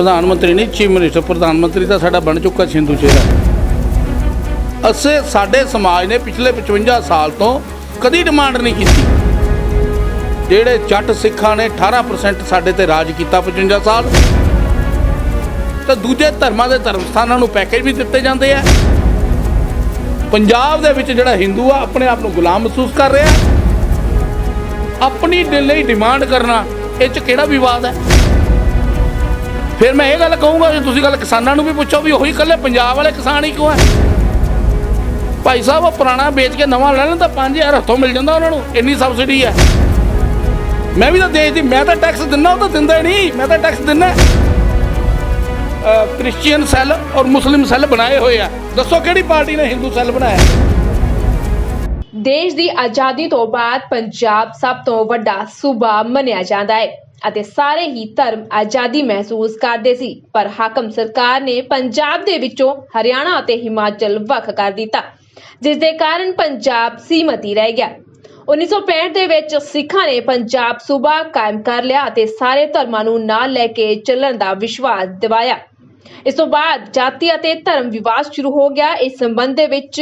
ਪ੍ਰਧਾਨ ਮੰਤਰੀ ਨਹੀਂ, ਚੀਫ ਮਿਨਿਸਟਰ, ਪ੍ਰਧਾਨ ਮੰਤਰੀ ਤਾਂ ਸਾਡਾ ਬਣ ਚੁੱਕਾ ਸਿੰਧੂ ਚਿਹਰਾ। ਅਸੀਂ ਸਾਡੇ ਸਮਾਜ ਨੇ ਪਿਛਲੇ 55 ਸਾਲ ਤੋਂ ਕਦੀ ਡਿਮਾਂਡ ਨਹੀਂ ਕੀਤੀ। ਜਿਹੜੇ ਜੱਟ ਸਿੱਖਾਂ ਨੇ 18% ਸਾਡੇ ਤੇ ਰਾਜ ਕੀਤਾ 55 ਸਾਲ। ਤਾਂ ਦੂਜੇ ਧਰਮਾਂ ਦੇ ਧਰਮ ਸਥਾਨਾਂ ਨੂੰ ਪੈਕੇਜ ਵੀ ਦਿੱਤੇ ਜਾਂਦੇ ਆ। ਪੰਜਾਬ ਦੇ ਵਿੱਚ ਜਿਹੜਾ ਹਿੰਦੂ ਆ, ਆਪਣੇ ਆਪ ਨੂੰ ਗੁਲਾਮ ਮਹਿਸੂਸ ਕਰ ਰਿਹਾ। ਆਪਣੀ ਦਿਲ ਲਈ ਡਿਮਾਂਡ ਕਰਨਾ, ਇਹ ਚ ਕਿਹੜਾ ਵਿਵਾਦ ਹੈ? ਫਿਰ ਮੈਂ ਇਹ ਗੱਲ ਕਹੂੰਗਾ, ਜੇ ਤੁਸੀਂ ਗੱਲ ਕਿਸਾਨਾਂ ਨੂੰ ਵੀ ਪੁੱਛੋ ਵੀ ਉਹੀ ਇਕੱਲੇ ਪੰਜਾਬ ਵਾਲੇ ਕਿਸਾਨ ਹੀ ਕਿਉਂ ਹੈ? ਭਾਈ ਸਾਹਿਬ, ਉਹ ਪੁਰਾਣਾ ਵੇਚ ਕੇ ਨਵਾਂ ਲੈਣ ਤਾਂ 5000 ਹੱਥੋਂ ਮਿਲ ਜਾਂਦਾ ਉਹਨਾਂ ਨੂੰ, ਇੰਨੀ ਸਬਸਿਡੀ ਹੈ। ਮੈਂ ਵੀ ਤਾਂ ਦੇਖਦੀ ਮੈਂ ਤਾਂ ਟੈਕਸ ਦਿੰਨਾ, ਉਹ ਤਾਂ ਦਿੰਦਾ ਹੀ ਨਹੀਂ, ਮੈਂ ਤਾਂ ਟੈਕਸ ਦਿੰਨਾ। ਕ੍ਰਿਸਚੀਅਨ ਸੈੱਲ ਔਰ ਮੁਸਲਿਮ ਸੈੱਲ ਬਣਾਏ ਹੋਏ ਆ। ਦੱਸੋ ਕਿਹੜੀ ਪਾਰਟੀ ਨੇ ਹਿੰਦੂ ਸੈੱਲ ਬਣਾਇਆ? ਦੇਸ਼ ਦੀ ਆਜ਼ਾਦੀ ਤੋਂ ਬਾਅਦ ਪੰਜਾਬ ਸਭ ਤੋਂ ਵੱਡਾ ਸੂਬਾ ਮੰਨਿਆ ਜਾਂਦਾ ਹੈ। ਅਤੇ ਸਾਰੇ ਹੀ ਧਰਮ ਆਜ਼ਾਦੀ ਮਹਿਸੂਸ ਕਰਦੇ ਸੀ। ਪਰ ਹਾਕਮ ਸਰਕਾਰ ਨੇ ਪੰਜਾਬ ਦੇ ਵਿੱਚੋਂ ਹਰਿਆਣਾ ਅਤੇ ਹਿਮਾਚਲ ਵੱਖ ਕਰ ਦਿੱਤਾ ਜਿਸ ਦੇ ਕਾਰਨ ਪੰਜਾਬ ਸੀਮਤੀ ਰਹਿ ਗਿਆ। 1965 ਦੇ ਵਿੱਚ ਸਿੱਖਾਂ ਨੇ ਪੰਜਾਬ ਸੂਬਾ ਕਾਇਮ ਕਰ ਲਿਆ ਅਤੇ ਸਾਰੇ ਧਰਮਾਂ ਨੂੰ ਨਾਲ ਲੈ ਕੇ ਚੱਲਣ ਦਾ ਵਿਸ਼ਵਾਸ ਦਿਵਾਇਆ। ਇਸ ਤੋਂ ਬਾਅਦ ਜਾਤੀ ਅਤੇ ਧਰਮ ਵਿਵਾਦ ਸ਼ੁਰੂ ਹੋ ਗਿਆ। ਇਸ ਸੰਬੰਧ ਦੇ ਵਿੱਚ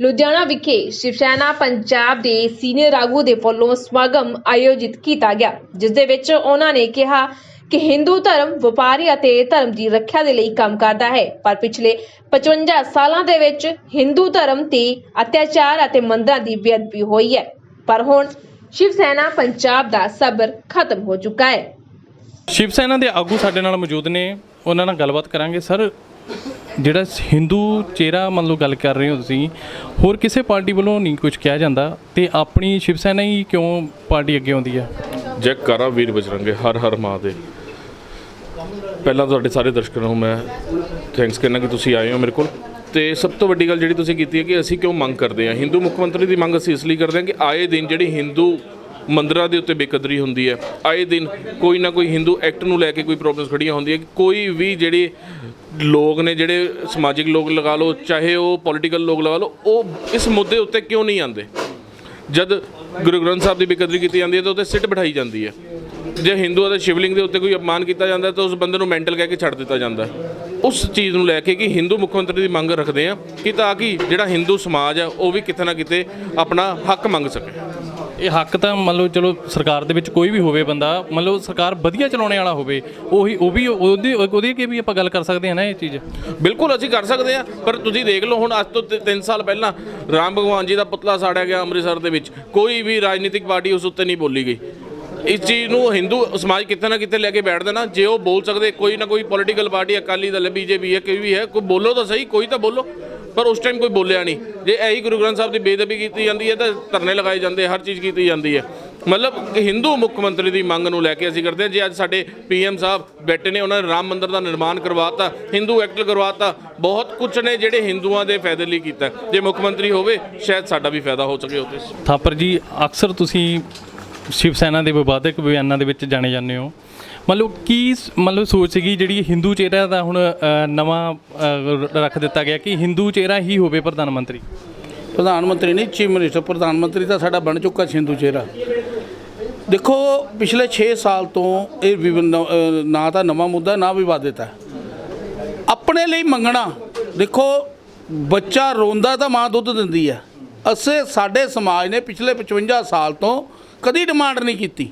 ਲੁਧਿਆਣਾ ਵਿਖੇ ਸ਼ਿਵ ਸੈਨਾ ਪੰਜਾਬ ਦੇ ਸੀਨੀਅਰ ਆਗੂ ਦੇ ਵੱਲੋਂ ਸਮਾਗਮ ਆਯੋਜਿਤ ਕੀਤਾ ਗਿਆ, ਜਿਸ ਦੇ ਵਿੱਚ ਉਹਨਾਂ ਨੇ ਕਿਹਾ ਕਿ ਹਿੰਦੂ ਧਰਮ ਵਪਾਰੀ ਅਤੇ ਧਰਮ ਦੀ ਰੱਖਿਆ ਦੇ ਲਈ ਕੰਮ ਕਰਦਾ ਹੈ, ਪਰ ਪਿਛਲੇ 55 ਸਾਲਾਂ ਦੇ ਵਿੱਚ ਹਿੰਦੂ ਧਰਮ ਤੇ ਅਤਿਆਚਾਰ ਅਤੇ ਮੰਦਰਾਂ ਦੀ ਬੇਅਦਬੀ ਹੋਈ ਹੈ, ਪਰ ਹੁਣ ਸ਼ਿਵ ਸੈਨਾ ਪੰਜਾਬ ਦਾ ਸਬਰ ਖਤਮ ਹੋ ਚੁੱਕਾ ਹੈ। ਸ਼ਿਵ ਸੈਨਾ ਦੇ ਆਗੂ ਸਾਡੇ ਨਾਲ ਮੌਜੂਦ ਨੇ, ਉਹਨਾਂ ਨਾਲ ਗੱਲਬਾਤ ਕਰਾਂਗੇ। ਸਰ ਜਿਹੜਾ ਹਿੰਦੂ ਚਿਹਰਾ ਮੰਨ ਲਓ ਗੱਲ ਕਰ ਰਹੇ ਹੋ ਤੁਸੀਂ, ਹੋਰ ਕਿਸੇ ਪਾਰਟੀ ਵੱਲੋਂ ਨਹੀਂ ਕੁਝ ਕਿਹਾ ਜਾਂਦਾ ਤੇ ਆਪਣੀ ਸ਼ਿਵ ਸੈਨਾ ਹੀ ਕਿਉਂ ਪਾਰਟੀ ਅੱਗੇ ਆਉਂਦੀ ਹੈ? ਜੈ ਕਰਾ ਵੀਰ ਬਜਰੰਗੇ ਹਰ ਹਰ ਮਹਾਦੇਵ ਪਹਿਲਾਂ ਤੁਹਾਡੇ ਸਾਰੇ ਦਰਸ਼ਕਾਂ ਨੂੰ ਮੈਂ ਥੈਂਕਸ ਕਰਨਾ ਕਿ ਤੁਸੀਂ ਆਏ ਹੋ ਮੇਰੇ ਕੋਲ। ਤੇ ਸਭ ਤੋਂ ਵੱਡੀ ਗੱਲ ਜਿਹੜੀ ਤੁਸੀਂ ਕੀਤੀ ਹੈ ਕਿ ਅਸੀਂ ਕਿਉਂ ਮੰਗ ਕਰਦੇ ਹਾਂ? ਹਿੰਦੂ ਮੁੱਖ ਮੰਤਰੀ ਦੀ ਮੰਗ ਅਸੀਂ ਇਸ ਲਈ ਕਰਦੇ ਹਾਂ ਕਿ ਆਏ ਦਿਨ ਜਿਹੜੀ ਹਿੰਦੂ ਮੰਦਰਾਂ ਦੇ ਉੱਤੇ ਬੇਕਦਰੀ ਹੁੰਦੀ ਹੈ। ਆਏ ਦਿਨ ਕੋਈ ਨਾ ਕੋਈ ਹਿੰਦੂ ਐਕਟ ਨੂੰ ਲੈ ਕੇ ਕੋਈ ਪ੍ਰੋਬਲਮਸ ਖੜੀਆਂ ਹੁੰਦੀਆਂ। ਕੋਈ ਵੀ ਜਿਹੜੇ ਲੋਕ ਨੇ, ਜਿਹੜੇ ਸਮਾਜਿਕ ਲੋਕ ਲਗਾ ਲਓ, ਚਾਹੇ ਉਹ ਪੋਲੀਟੀਕਲ ਲੋਕ ਲਗਾ ਲਓ, ਉਹ ਇਸ ਮੁੱਦੇ ਉੱਤੇ ਕਿਉਂ ਨਹੀਂ ਆਉਂਦੇ? ਜਦ ਗੁਰੂ ਗ੍ਰੰਥ ਸਾਹਿਬ ਦੀ ਬੇਕਦਰੀ ਕੀਤੀ ਜਾਂਦੀ ਹੈ, ਤਾਂ ਉੱਤੇ ਸਿੱਟ ਬਿਠਾਈ ਜਾਂਦੀ ਹੈ। ਜੇ ਹਿੰਦੂਆਂ ਦੇ ਸ਼ਿਵਲਿੰਗ ਦੇ ਉੱਤੇ ਕੋਈ ਅਪਮਾਨ ਕੀਤਾ ਜਾਂਦਾ, ਤਾਂ ਉਸ ਬੰਦੇ ਨੂੰ ਮੈਂਟਲ ਕਹਿ ਕੇ ਛੱਡ ਦਿੱਤਾ ਜਾਂਦਾ। ਉਸ ਚੀਜ਼ ਨੂੰ ਲੈ ਕੇ ਕਿ ਹਿੰਦੂ ਮੁੱਖ ਮੰਤਰੀ ਦੀ ਮੰਗ ਰੱਖਦੇ ਆ ਕਿ ਤਾਂ ਕਿ ਜਿਹੜਾ ਹਿੰਦੂ ਸਮਾਜ ਹੈ, ਉਹ ਵੀ ਕਿਤੇ ਨਾ ਕਿਤੇ ਆਪਣਾ ਹੱਕ ਮੰਗ ਸਕੇ। ਇਹ ਹੱਕ ਤਾਂ ਮੰਨ ਲਓ ਚਲੋ ਸਰਕਾਰ ਦੇ ਵਿੱਚ ਕੋਈ ਵੀ ਹੋਵੇ ਬੰਦਾ, ਮੰਨ ਲਓ ਸਰਕਾਰ ਵਧੀਆ ਚਲਾਉਣੇ ਵਾਲਾ ਹੋਵੇ, ਉਹੀ, ਉਹ ਵੀ ਉਹਦੀ ਉਹਦੀ ਕੀ ਵੀ ਆਪਾਂ ਗੱਲ ਕਰ ਸਕਦੇ ਹਾਂ ਨਾ ਇਹ ਚੀਜ਼। ਬਿਲਕੁਲ ਅਸੀਂ ਕਰ ਸਕਦੇ ਹਾਂ, ਪਰ ਤੁਸੀਂ ਦੇਖ ਲਓ ਹੁਣ ਅੱਜ ਤੋਂ 3 ਸਾਲ ਪਹਿਲਾਂ ਰਾਮ ਭਗਵਾਨ ਜੀ ਦਾ ਪੁਤਲਾ ਸਾੜਿਆ ਗਿਆ ਅੰਮ੍ਰਿਤਸਰ ਦੇ ਵਿੱਚ, ਕੋਈ ਵੀ ਰਾਜਨੀਤਿਕ ਪਾਰਟੀ ਉਸ ਉੱਤੇ ਨਹੀਂ ਬੋਲੀ ਗਈ। ਇਸ ਚੀਜ਼ ਨੂੰ ਹਿੰਦੂ ਸਮਾਜ ਕਿਤੇ ਨਾ ਕਿਤੇ ਲੈ ਕੇ ਬੈਠ ਦੇਣਾ ਜੇ ਉਹ ਬੋਲ ਸਕਦੇ, ਕੋਈ ਨਾ ਕੋਈ political party Akali Dal BJP ਹੈ, ਕੋਈ ਵੀ ਹੈ, ਕੋਈ ਬੋਲੋ ਤਾਂ ਸਹੀ, ਕੋਈ ਤਾਂ ਬੋਲੋ। ਪਰ ਉਸ ਟਾਈਮ ਕੋਈ ਬੋਲਿਆ ਨਹੀਂ। ਜੇ ਇਹੀ ਗੁਰੂ ਗ੍ਰੰਥ ਸਾਹਿਬ ਦੀ ਬੇਦਬੀ ਕੀਤੀ ਜਾਂਦੀ ਹੈ ਤਾਂ ਧਰਨੇ ਲਗਾਏ ਜਾਂਦੇ, ਹਰ ਚੀਜ਼ ਕੀਤੀ ਜਾਂਦੀ ਹੈ। ਮਤਲਬ ਹਿੰਦੂ ਮੁੱਖ ਮੰਤਰੀ ਦੀ ਮੰਗ ਨੂੰ ਲੈ ਕੇ ਅਸੀਂ ਕਰਦੇ ਹਾਂ, ਜੇ ਅੱਜ ਸਾਡੇ ਪੀਐਮ ਸਾਹਿਬ ਬੈਠੇ ਨੇ, ਉਹਨਾਂ ਨੇ ਰਾਮ ਮੰਦਿਰ ਦਾ ਨਿਰਮਾਣ ਕਰਵਾਤਾ ਹਿੰਦੂ ਐਕਟ ਕਰਵਾਤਾ ਬਹੁਤ ਕੁਝ ਨੇ ਜਿਹੜੇ ਹਿੰਦੂਆਂ ਦੇ ਫਾਇਦੇ ਲਈ ਕੀਤਾ। ਜੇ ਮੁੱਖ ਮੰਤਰੀ ਹੋਵੇ, ਸ਼ਾਇਦ ਸਾਡਾ ਵੀ ਫਾਇਦਾ ਹੋ ਸਕੇ ਉਹਦੇ ਥਾਪਰ ਜੀ, ਅਕਸਰ ਤੁਸੀਂ ਸ਼ਿਵ ਸੈਨਾ ਦੇ ਵਿਵਾਦਕ ਬਿਆਨਾਂ ਦੇ ਵਿੱਚ ਜਾਣੇ ਜਾਂਦੇ ਹੋ। ਮਤਲਬ ਕੀ ਮਤਲਬ ਸੋਚ ਸੀਗੀ ਜਿਹੜੀ ਹਿੰਦੂ ਚਿਹਰਾ ਦਾ ਹੁਣ ਅ, ਨਵਾਂ ਅ, ਰੱਖ ਦਿੱਤਾ ਗਿਆ ਕਿ ਹਿੰਦੂ ਚਿਹਰਾ ਹੀ ਹੋਵੇ ਪ੍ਰਧਾਨ ਮੰਤਰੀ? ਪ੍ਰਧਾਨ ਮੰਤਰੀ ਨਹੀਂ ਚੀਫ ਮਿਨਿਸਟਰ ਪ੍ਰਧਾਨ ਮੰਤਰੀ ਤਾਂ ਸਾਡਾ ਬਣ ਚੁੱਕਾ ਸਿੰਧੂ ਚਿਹਰਾ। ਦੇਖੋ ਪਿਛਲੇ 6 ਸਾਲ ਤੋਂ ਇਹ ਵਿਵ- ਨ- ਅਹ ਨਾ ਤਾਂ ਨਵਾਂ ਮੁੱਦਾ ਨਾ ਵਿਵਾਦਿਤ ਹੈ। ਆਪਣੇ ਲਈ ਮੰਗਣਾ ਦੇਖੋ ਬੱਚਾ ਰੋਂਦਾ ਤਾਂ ਮਾਂ ਦੁੱਧ ਦਿੰਦੀ ਹੈ। ਅਸੀਂ ਸਾਡੇ ਸਮਾਜ ਨੇ ਪਿਛਲੇ 55 ਸਾਲ ਤੋਂ ਕਦੀ ਡਿਮਾਂਡ ਨਹੀਂ ਕੀਤੀ।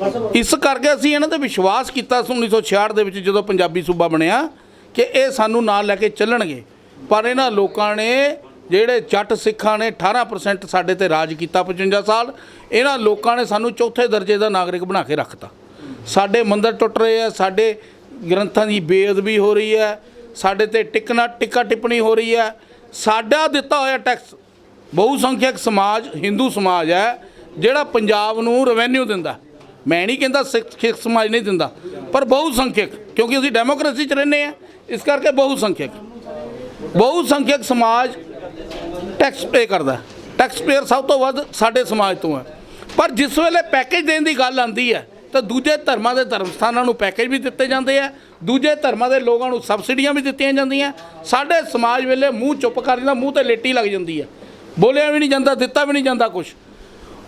ਇਸ ਕਰਕੇ ਅਸੀਂ ਇਹਨਾਂ ਤੇ ਵਿਸ਼ਵਾਸ ਕੀਤਾ ਸੀ 1966 ਦੇ ਵਿੱਚ ਜਦੋਂ ਪੰਜਾਬੀ ਸੂਬਾ ਬਣਿਆ ਕਿ ਇਹ ਸਾਨੂੰ ਨਾਲ ਲੈ ਕੇ ਚੱਲਣਗੇ। ਪਰ ਇਹਨਾਂ ਲੋਕਾਂ ਨੇ ਜਿਹੜੇ ਜੱਟ ਸਿੱਖਾਂ ਨੇ 18% ਸਾਡੇ ਤੇ ਰਾਜ ਕੀਤਾ 55 ਸਾਲ, ਇਹਨਾਂ ਲੋਕਾਂ ਨੇ ਸਾਨੂੰ ਚੌਥੇ ਦਰਜੇ ਦਾ ਨਾਗਰਿਕ ਬਣਾ ਕੇ ਰੱਖਤਾ। ਸਾਡੇ ਮੰਦਰ ਟੁੱਟ ਰਹੇ ਆ, ਸਾਡੇ ਗ੍ਰੰਥਾਂ ਦੀ ਬੇਅਦਬੀ ਹੋ ਰਹੀ ਹੈ ਸਾਡੇ ਤੇ ਟਿਕਣਾ ਟਿੱਕਾ ਟਿੱਪਣੀ ਹੋ ਰਹੀ ਹੈ ਸਾਡਾ ਦਿੱਤਾ ਹੋਇਆ ਟੈਕਸ ਬਹੁ ਸੰਖਿਅਕ ਸਮਾਜ, ਹਿੰਦੂ ਸਮਾਜ ਹੈ, ਜਿਹੜਾ ਪੰਜਾਬ ਨੂੰ ਰੈਵਨਿਊ ਦਿੰਦਾ। ਮੈਂ ਨਹੀਂ ਕਹਿੰਦਾ ਸਿੱਖ ਸਿੱਖ ਸਮਾਜ ਨਹੀਂ ਦਿੰਦਾ, ਪਰ ਬਹੁ ਸੰਖਿਅਕ, ਕਿਉਂਕਿ ਅਸੀਂ ਡੈਮੋਕ੍ਰੇਸੀ 'ਚ ਰਹਿੰਦੇ ਆ ਇਸ ਕਰਕੇ ਬਹੁ ਸੰਖਿਅਕ। ਬਹੁ ਸੰਖਿਅਕ ਸਮਾਜ ਟੈਕਸ ਪੇ ਕਰਦਾ ਟੈਕਸ ਪੇਅਰ ਸਭ ਤੋਂ ਵੱਧ ਸਾਡੇ ਸਮਾਜ ਤੋਂ ਹੈ। ਪਰ ਜਿਸ ਵੇਲੇ ਪੈਕੇਜ ਦੇਣ ਦੀ ਗੱਲ ਆਉਂਦੀ ਹੈ, ਤਾਂ ਦੂਜੇ ਧਰਮਾਂ ਦੇ ਧਰਮ ਸਥਾਨਾਂ ਨੂੰ ਪੈਕੇਜ ਵੀ ਦਿੱਤੇ ਜਾਂਦੇ ਆ ਦੂਜੇ ਧਰਮਾਂ ਦੇ ਲੋਕਾਂ ਨੂੰ ਸਬਸਿਡੀਆਂ ਵੀ ਦਿੱਤੀਆਂ ਜਾਂਦੀਆਂ ਸਾਡੇ ਸਮਾਜ ਵੇਲੇ ਮੂੰਹ ਚੁੱਪ ਕਰ ਜਾਂਦਾ ਮੂੰਹ ਤੇ ਲੇਟੀ ਲੱਗ ਜਾਂਦੀ ਹੈ। ਬੋਲਿਆ ਵੀ ਨਹੀਂ ਜਾਂਦਾ, ਦਿੱਤਾ ਵੀ ਨਹੀਂ ਜਾਂਦਾ ਕੁਝ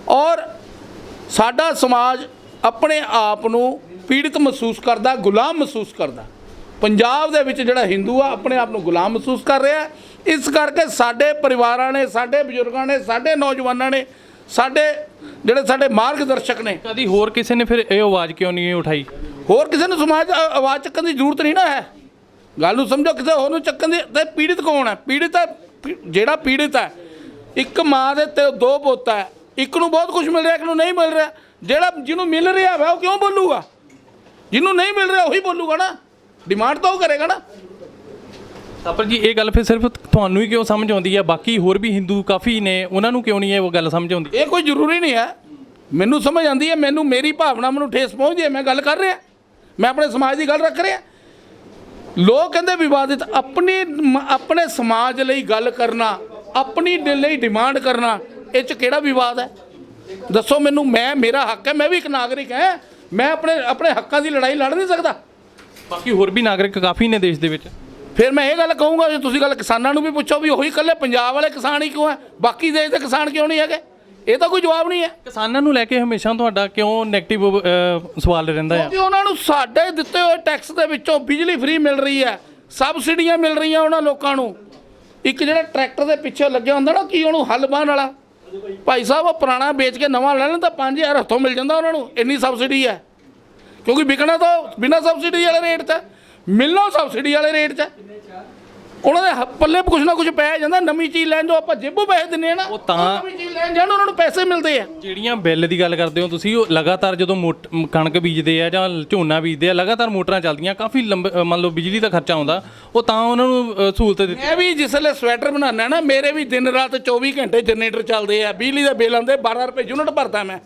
ਔਰ ਸਾਡਾ ਸਮਾਜ ਆਪਣੇ ਆਪ ਨੂੰ ਪੀੜਿਤ ਮਹਿਸੂਸ ਕਰਦਾ ਗੁਲਾਮ ਮਹਿਸੂਸ ਕਰਦਾ। ਪੰਜਾਬ ਦੇ ਵਿੱਚ ਜਿਹੜਾ ਹਿੰਦੂ ਆ ਆਪਣੇ ਆਪ ਨੂੰ ਗੁਲਾਮ ਮਹਿਸੂਸ ਕਰ ਰਿਹਾ। ਇਸ ਕਰਕੇ ਸਾਡੇ ਪਰਿਵਾਰਾਂ ਨੇ ਸਾਡੇ ਬਜ਼ੁਰਗਾਂ ਨੇ ਸਾਡੇ ਨੌਜਵਾਨਾਂ ਨੇ ਸਾਡੇ ਜਿਹੜੇ ਸਾਡੇ ਮਾਰਗਦਰਸ਼ਕ ਨੇ। ਕਦੀ ਹੋਰ ਕਿਸੇ ਨੇ ਫਿਰ ਇਹ ਆਵਾਜ਼ ਕਿਉਂ ਨਹੀਂ ਉਠਾਈ? ਹੋਰ ਕਿਸੇ ਨੂੰ ਸਮਾਜ ਆਵਾਜ਼ ਚੱਕਣ ਦੀ ਜ਼ਰੂਰਤ ਨਹੀਂ ਨਾ ਹੈ। ਗੱਲ ਨੂੰ ਸਮਝੋ ਕਿਸੇ ਹੋਰ ਨੂੰ ਚੱਕਣ ਦੀ ਤੇ ਪੀੜਿਤ ਕੌਣ ਹੈ? ਪੀੜਿਤ ਹੈ ਜਿਹੜਾ ਪੀੜਿਤ ਹੈ ਇੱਕ ਮਾਂ ਦੇ ਤੇ ਦੋ ਪੁੱਤ ਹੈ। ਇੱਕ ਨੂੰ ਬਹੁਤ ਕੁਝ ਮਿਲ ਰਿਹਾ ਇੱਕ ਨੂੰ ਨਹੀਂ ਮਿਲ ਰਿਹਾ। ਜਿਹੜਾ ਜਿਹਨੂੰ ਮਿਲ ਰਿਹਾ ਵਾ ਉਹ ਕਿਉਂ ਬੋਲੂਗਾ? ਜਿਹਨੂੰ ਨਹੀਂ ਮਿਲ ਰਿਹਾ ਉਹੀ ਬੋਲੂਗਾ ਨਾ। ਡਿਮਾਂਡ ਤਾਂ ਉਹ ਕਰੇਗਾ ਨਾ। ਤਾਂ ਪਰ ਜੀ ਇਹ ਗੱਲ ਫਿਰ ਸਿਰਫ ਤੁਹਾਨੂੰ ਹੀ ਕਿਉਂ ਸਮਝ ਆਉਂਦੀ ਹੈ ਬਾਕੀ ਹੋਰ ਵੀ ਹਿੰਦੂ ਕਾਫੀ ਨੇ ਉਹਨਾਂ ਨੂੰ ਕਿਉਂ ਨਹੀਂ ਇਹ ਉਹ ਗੱਲ ਸਮਝ ਆਉਂਦੀ? ਇਹ ਕੋਈ ਜ਼ਰੂਰੀ ਨਹੀਂ ਹੈ। ਮੈਨੂੰ ਸਮਝ ਆਉਂਦੀ ਹੈ ਮੈਨੂੰ ਮੇਰੀ ਭਾਵਨਾ ਮੈਨੂੰ ਠੇਸ ਪਹੁੰਚਦੀ ਹੈ ਮੈਂ ਗੱਲ ਕਰ ਰਿਹਾ। ਮੈਂ ਆਪਣੇ ਸਮਾਜ ਦੀ ਗੱਲ ਰੱਖ ਰਿਹਾ। ਲੋਕ ਕਹਿੰਦੇ ਵਿਵਾਦਿਤ ਆਪਣੀ ਆਪਣੇ ਸਮਾਜ ਲਈ ਗੱਲ ਕਰਨਾ ਆਪਣੀ ਲਈ ਡਿਮਾਂਡ ਕਰਨਾ ਇਹ ਚ ਕਿਹੜਾ ਵਿਵਾਦ ਹੈ? ਦੱਸੋ ਮੈਨੂੰ ਮੈਂ ਮੇਰਾ ਹੱਕ ਹੈ ਮੈਂ ਵੀ ਇੱਕ ਨਾਗਰਿਕ ਹਾਂ। ਮੈਂ ਆਪਣੇ ਆਪਣੇ ਹੱਕਾਂ ਦੀ ਲੜਾਈ ਲੜ ਨਹੀਂ ਸਕਦਾ। ਬਾਕੀ ਹੋਰ ਵੀ ਨਾਗਰਿਕ ਕਾਫੀ ਨੇ ਦੇਸ਼ ਦੇ ਵਿੱਚ। ਫਿਰ ਮੈਂ ਇਹ ਗੱਲ ਕਹੂੰਗਾ ਜੇ ਤੁਸੀਂ ਗੱਲ ਕਿਸਾਨਾਂ ਨੂੰ ਵੀ ਪੁੱਛੋ ਵੀ ਉਹੀ ਇਕੱਲੇ ਪੰਜਾਬ ਵਾਲੇ ਕਿਸਾਨ ਹੀ ਕਿਉਂ ਹੈ? ਬਾਕੀ ਦੇਸ਼ ਦੇ ਕਿਸਾਨ ਕਿਉਂ ਨਹੀਂ ਹੈਗੇ? ਇਹ ਤਾਂ ਕੋਈ ਜਵਾਬ ਨਹੀਂ ਹੈ। ਕਿਸਾਨਾਂ ਨੂੰ ਲੈ ਕੇ ਹਮੇਸ਼ਾ ਤੁਹਾਡਾ ਕਿਉਂ 네ਗੇਟਿਵ ਸਵਾਲ ਰਹਿੰਦਾ ਆ ਕਿਉਂਕਿ ਉਹਨਾਂ ਨੂੰ ਸਾਡੇ ਦਿੱਤੇ ਹੋਏ ਟੈਕਸ ਦੇ ਵਿੱਚੋਂ ਬਿਜਲੀ ਫ੍ਰੀ ਮਿਲ ਰਹੀ ਹੈ। ਸਬਸਿਡੀਆਂ ਮਿਲ ਰਹੀਆਂ ਉਹਨਾਂ ਲੋਕਾਂ ਨੂੰ। ਇੱਕ ਜਿਹੜਾ ਟਰੈਕਟਰ ਦੇ ਪਿੱਛੇ ਲੱਗਿਆ ਹੁੰਦਾ ਨਾ ਕੀ ਉਹਨੂੰ ਹੱਲ ਬਾਹਣ ਵਾਲਾ? ਭਾਈ ਸਾਹਿਬ ਉਹ ਪੁਰਾਣਾ ਵੇਚ ਕੇ ਨਵਾਂ ਲੈ ਲੈਣ ਤਾਂ 5000 ਹੱਥੋਂ ਮਿਲ ਜਾਂਦਾ ਉਹਨਾਂ ਨੂੰ ਇੰਨੀ ਸਬਸਿਡੀ ਹੈ। ਕਿਉਂਕਿ ਵਿਕਣਾ ਤਾਂ ਬਿਨਾਂ ਸਬਸਿਡੀ ਵਾਲੇ ਰੇਟ 'ਤੇ ਹੈ, ਮਿਲਣਾ ਸਬਸਿਡੀ ਵਾਲੇ ਰੇਟ 'ਚ ਉਹਨਾਂ ਦੇ ਹ- ਪੱਲੇ ਕੁਛ ਨਾ ਕੁਛ ਪੈ ਜਾਂਦਾ ਨਵੀਂ ਚੀਜ਼ ਲੈਣ ਜੋ ਆਪਾਂ ਜੇਬੂ ਪੈਸੇ ਦਿੰਨੇ ਆ ਨਾ। ਉਹ ਤਾਂ- ਨਵੀਂ ਚੀਜ਼ ਲੈਣ ਜਾਣ ਉਹਨਾਂ ਨੂੰ ਪੈਸੇ ਮਿਲਦੇ ਆ। ਜਿਹੜੀਆਂ ਬਿੱਲ ਦੀ ਗੱਲ ਕਰਦੇ ਹੋ ਤੁਸੀਂ ਉਹ ਲਗਾਤਾਰ ਜਦੋਂ ਮੋਟ- ਮ, ਕਣਕ ਬੀਜਦੇ ਆ ਜਾਂ ਝੋਨਾ ਬੀਜਦੇ ਆ ਲਗਾਤਾਰ ਮੋਟਰਾਂ ਚੱਲਦੀਆਂ ਕਾਫੀ ਲੰਬੇ ਅ, ਮੰਨ ਲਓ ਬਿਜਲੀ ਦਾ ਖਰਚਾ ਆਉਂਦਾ ਉਹ ਤਾਂ ਉਹਨਾਂ ਨੂੰ ਅ, ਸਹੂਲਤ ਦਿੱਤੀ ਮੈਂ ਵੀ ਜਿਸਲੇ ਸਵੈਟਰ ਬਣਾਉਣਾ ਨਾ ਮੇਰੇ ਵੀ ਦਿਨ ਰਾਤ 24 ਘੰਟੇ ਜਨਰੇਟਰ ਚੱਲਦੇ ਆ ਬਿਜਲੀ ਦੇ ਬਿੱਲ ਆਉਂਦੇ 12 ਰੁਪਏ ਯੂਨਿਟ ਭਰਦਾ ਮੈਂ।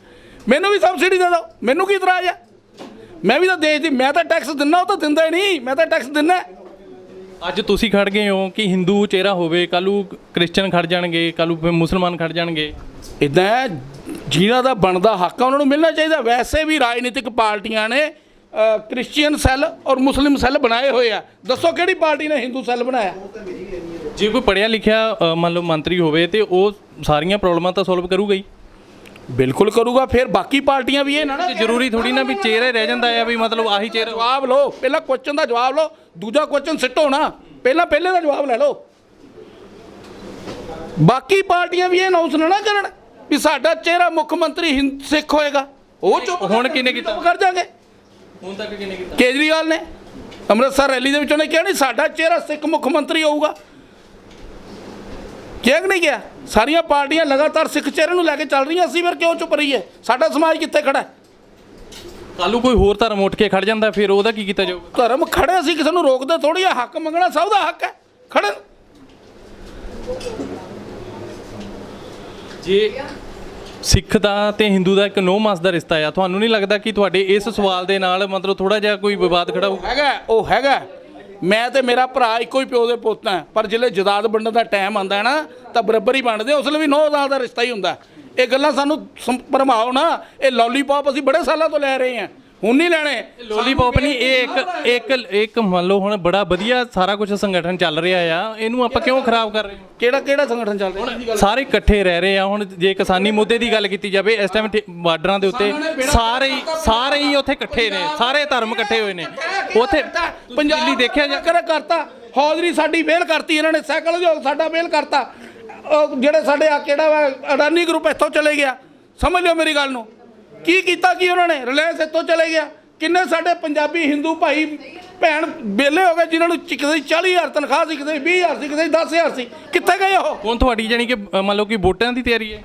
ਮੈਨੂੰ ਵੀ ਸਬਸਿਡੀ ਦੇ ਦਿਓ ਮੈਨੂੰ ਕੀ ਇਤਰਾਜ਼ ਆ? ਮੈਂ ਵੀ ਤਾਂ ਦੇਸ਼ ਦੀ ਮੈਂ ਤਾਂ ਟੈਕਸ ਦਿੰਨਾ ਉਹ ਤਾਂ ਦਿੰਦਾ ਹੀ ਨਹੀਂ ਮੈਂ ਤਾਂ ਟੈਕਸ ਦਿੰਨਾ। ਅੱਜ ਤੁਸੀਂ ਖੜ ਗਏ ਹੋ ਕਿ ਹਿੰਦੂ ਚਿਹਰਾ ਹੋਵੇ ਕੱਲੂ ਕ੍ਰਿਸਚੀਅਨ ਖੜ ਜਾਣਗੇ ਕੱਲੂ ਮੁਸਲਮਾਨ ਖੜ ਜਾਣਗੇ। ਇਦਾਂ ਜਿਨ੍ਹਾਂ ਦਾ ਬਣਦਾ ਹੱਕ ਆ ਉਹਨਾਂ ਨੂੰ ਮਿਲਣਾ ਚਾਹੀਦਾ। ਵੈਸੇ ਵੀ ਰਾਜਨੀਤਿਕ ਪਾਰਟੀਆਂ ਨੇ ਅ, ਕ੍ਰਿਸਚੀਅਨ ਸੈੱਲ ਔਰ ਮੁਸਲਿਮ ਸੈੱਲ ਬਣਾਏ ਹੋਏ ਆ। ਦੱਸੋ ਕਿਹੜੀ ਪਾਰਟੀ ਨੇ ਹਿੰਦੂ ਸੈੱਲ ਬਣਾਇਆ? ਜੇ ਕੋਈ ਪੜਿਆ ਲਿਖਿਆ ਮੰਨ ਲਓ ਮੰਤਰੀ ਹੋਵੇ ਤੇ ਉਹ ਸਾਰੀਆਂ ਪ੍ਰੋਬਲਮਾਂ ਤਾਂ ਸੋਲਵ ਕਰੂਗਾ ਹੀ। ਬਿਲਕੁਲ ਕਰੂਗਾ ਫਿਰ ਬਾਕੀ ਪਾਰਟੀਆਂ ਵੀ ਇਹ ਨਾ ਨਾ ਜ਼ਰੂਰੀ ਥੋੜੀ ਨਾ ਵੀ ਚਿਹਰਾ ਰਹਿ ਜਾਂਦਾ ਆ ਵੀ ਮਤਲਬ ਆਹੀ ਚਿਹਰਾ ਜਵਾਬ ਲਓ ਪਹਿਲਾਂ ਕੁਐਸਚਨ ਦਾ ਜਵਾਬ ਲਓ। ਦੂਜਾ ਕੁਐਸਚਨ ਸਿੱਟੋ ਨਾ ਪਹਿਲਾਂ ਪਹਿਲੇ ਦਾ ਜਵਾਬ ਲੈ ਲਓ। ਬਾਕੀ ਪਾਰਟੀਆਂ ਵੀ ਇਹ ਅਨਾਉਂਸ ਨਾ ਨਾ ਕਰਨ ਵੀ ਸਾਡਾ ਚਿਹਰਾ ਮੁੱਖ ਮੰਤਰੀ ਹਿੰਦ ਸਿੱਖ ਹੋਏਗਾ। ਉਹ ਚੁੱਪ ਹੁਣ ਕਿਹਨੇ ਕੀਤਾ? ਚੁੱਪ ਕਰ ਜਾਗੇ। ਹੁਣ ਤੱਕ ਕਿਨੇ ਕੀਤਾ? ਕੇਜਰੀਵਾਲ ਨੇ। ਅੰਮ੍ਰਿਤਸਰ ਰੈਲੀ ਦੇ ਵਿੱਚ ਉਹਨੇ ਕਿਹਾ ਨਹੀਂ ਸਾਡਾ ਚਿਹਰਾ ਸਿੱਖ ਮੁੱਖ ਮੰਤਰੀ ਹੋਊਗਾ। ਕਿਹਾ ਕਿ ਨਹੀਂ ਕਿਹਾ? ਸਾਰੀਆਂ ਪਾਰਟੀਆਂ ਲਗਾਤਾਰ ਸਿੱਖ ਚਿਹਰੇ ਨੂੰ ਲੈ ਕੇ ਚੱਲ ਰਹੀਆਂ ਸੀ ਫਿਰ ਕਿਉਂ ਚੁੱਪ ਰਹੀ ਹੈ ਸਾਡਾ ਸਮਾਜ ਕਿੱਥੇ ਖੜਾ ਹੈ? ਕੱਲੂ ਕੋਈ ਹੋਰ ਧਰਮ ਉੱਠ ਕੇ ਖੜ ਜਾਂਦਾ ਫਿਰ ਉਹਦਾ ਕੀ ਕੀਤਾ ਜਾਊਗਾ? ਧਰਮ ਖੜੇ ਅਸੀਂ ਕਿਸੇ ਨੂੰ ਰੋਕਦੇ ਥੋੜੀ ਆ ਹੱਕ ਮੰਗਣਾ ਸਭ ਦਾ ਹੱਕ ਹੈ। ਖੜੇ। ਜੇ ਸਿੱਖ ਦਾ ਤੇ ਹਿੰਦੂ ਦਾ ਇੱਕ ਨੋ ਮਾਸ ਦਾ ਰਿਸ਼ਤਾ ਆ ਤੁਹਾਨੂੰ ਨਹੀਂ ਲੱਗਦਾ ਕਿ ਤੁਹਾਡੇ ਇਸ ਸਵਾਲ ਦੇ ਨਾਲ ਮਤਲਬ ਥੋੜਾ ਜਿਹਾ ਕੋਈ ਵਿਵਾਦ ਖੜਾ ਹੋਊਗਾ? ਹੈਗਾ ਉਹ ਹੈਗਾ। ਮੈਂ ਤੇ ਮੇਰਾ ਭਰਾ ਇੱਕੋ ਹੀ ਪਿਓ ਦੇ ਪੁੱਤ ਹੈ ਪਰ ਜਿਹੜੇ ਜਦਾਦ ਵੰਡਣ ਦਾ ਟਾਈਮ ਆਂਦਾ ਹੈ ਨਾ ਤਾਂ ਬਰਾਬਰ ਹੀ ਵੰਡਦੇ ਉਸ ਲਈ ਵੀ ਨੌ ਸਾਲ ਦਾ ਰਿਸ਼ਤਾ ਹੀ ਹੁੰਦਾ। ਇਹ ਗੱਲਾਂ ਸਾਨੂੰ ਭਰਮਾਓ ਨਾ ਇਹ ਲੋਲੀਪੌਪ ਅਸੀਂ ਬੜੇ ਸਾਲਾਂ ਤੋਂ ਲੈ ਰਹੇ ਹਾਂ। ਹੁਣ ਨਹੀਂ ਲੈਣੇ। ਲੋਲੀਪੌਪ ਨਹੀਂ ਇਹ ਇੱਕ ਇੱਕ ਇੱਕ ਮੰਨ ਲਓ ਹੁਣ ਬੜਾ ਵਧੀਆ ਸਾਰਾ ਕੁਝ ਸੰਗਠਨ ਚੱਲ ਰਿਹਾ ਆ। ਇਹਨੂੰ ਆਪਾਂ ਕਿਉਂ ਖਰਾਬ ਕਰ ਰਹੇ ਹਾਂ? ਕਿਹੜਾ ਕਿਹੜਾ ਸੰਗਠਨ ਚੱਲ ਰਿਹਾ? ਸਾਰੇ ਇਕੱਠੇ ਰਹਿ ਰਹੇ ਆ। ਹੁਣ ਜੇ ਕਿਸਾਨੀ ਮੁੱਦੇ ਦੀ ਗੱਲ ਕੀਤੀ ਜਾਵੇ ਇਸ ਟਾਈਮ ਬਾਰਡਰਾਂ ਦੇ ਉੱਤੇ ਸਾਰੇ ਸਾਰੇ ਹੀ ਉੱਥੇ ਇਕੱਠੇ ਨੇ। ਸਾਰੇ ਧਰਮ ਇਕੱਠੇ ਹੋਏ ਨੇ। ਉੱਥੇ ਪੰਜਾਬ ਦੇਖਿਆ ਜਾ ਕਰ ਕਰਤਾ। ਹੌਜ਼ਰੀ ਸਾਡੀ ਫੇਲ ਕਰਤੀ ਇਹਨਾਂ ਨੇ। ਸਾਈਕਲ ਜੋ ਸਾਡਾ ਫੇਲ ਕਰਤਾ। ਉਹ ਜਿਹੜੇ ਸਾਡੇ ਆ ਕਿਹੜਾ ਵਾ? ਅਡਾਨੀ ਗਰੁੱਪ ਇੱਥੋਂ ਚਲੇ ਗਿਆ। ਸਮਝ ਲਿਓ ਮੇਰੀ ਗੱਲ ਨੂੰ। ਕੀ ਕੀਤਾ ਕੀ ਉਹਨਾਂ ਨੇ? ਰਿਲਾਇੰਸ ਇੱਥੋਂ ਚਲੇ ਗਿਆ। ਕਿੰਨੇ ਸਾਡੇ ਪੰਜਾਬੀ ਹਿੰਦੂ ਭਾਈ ਭੈਣ ਬੇਲੇ ਹੋ ਗਏ ਜਿਨ੍ਹਾਂ ਨੂੰ ਚ- ਕਿਸੇ ਦੀ 40000 ਤਨਖਾਹ ਸੀ ਕਿਸੇ ਦੀ 20000 ਸੀ ਕਿਸੇ ਦੀ 10000 ਸੀ। ਕਿੱਥੇ ਗਏ ਉਹ? ਹੁਣ ਤੁਹਾਡੀ ਜਾਨੀ ਕਿ ਅ, ਮੰਨ ਲਓ ਕਿ ਵੋਟਾਂ ਦੀ ਤਿਆਰੀ ਹੈ?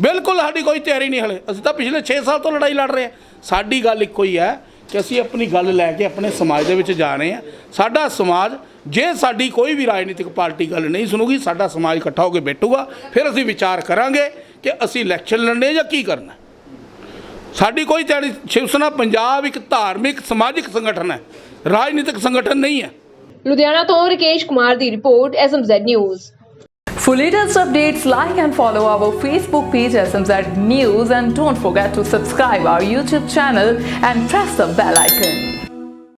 ਬਿਲਕੁਲ ਸਾਡੀ ਕੋਈ ਤਿਆਰੀ ਨਹੀਂ ਹਲੇ। ਅਸੀਂ ਤਾਂ ਪਿਛਲੇ 6 ਸਾਲ ਤੋਂ ਲੜਾਈ ਲੜ ਰਹੇ ਹਾਂ। ਸਾਡੀ ਗੱਲ ਇੱਕੋ ਹੀ ਹੈ ਕਿ ਅਸੀਂ ਆਪਣੀ ਗੱਲ ਲੈ ਕੇ ਆਪਣੇ ਸਮਾਜ ਦੇ ਵਿੱਚ ਜਾ ਰਹੇ ਹਾਂ। ਸਾਡਾ ਸਮਾਜ ਜੇ ਸਾਡੀ ਕੋਈ ਵੀ ਰਾਜਨੀਤਿਕ ਪਾਰਟੀ ਗੱਲ ਨਹੀਂ ਸੁਣੂਗੀ ਸਾਡਾ ਸਮਾਜ ਇਕੱਠਾ ਹੋ ਕੇ ਬੈਠੂਗਾ ਫਿਰ ਅਸੀਂ ਵਿਚਾਰ ਕਰਾਂਗੇ ਕਿ ਅਸੀਂ ਇਲੈਕਸ਼ਨ ਲੜਨੇ ਜਾਂ ਕੀ ਕਰਨਾ। ਸਾਡੀ ਕੋਈ ਤਿਆਰੀ ਸ਼ਿਵ ਸੈਨਾ ਪੰਜਾਬ ਇੱਕ ਧਾਰਮਿਕ ਸਮਾਜਿਕ ਸੰਗਠਨ ਹੈ ਰਾਜਨੀਤਿਕ ਸੰਗਠਨ ਨਹੀਂ ਹੈ। ਲੁਧਿਆਣਾ ਤੋਂ ਰਕੇਸ਼ ਕੁਮਾਰ ਦੀ report SMZ news. For latest updates, like and follow our Facebook page SMZ News and don't forget to subscribe our YouTube channel and press the bell icon.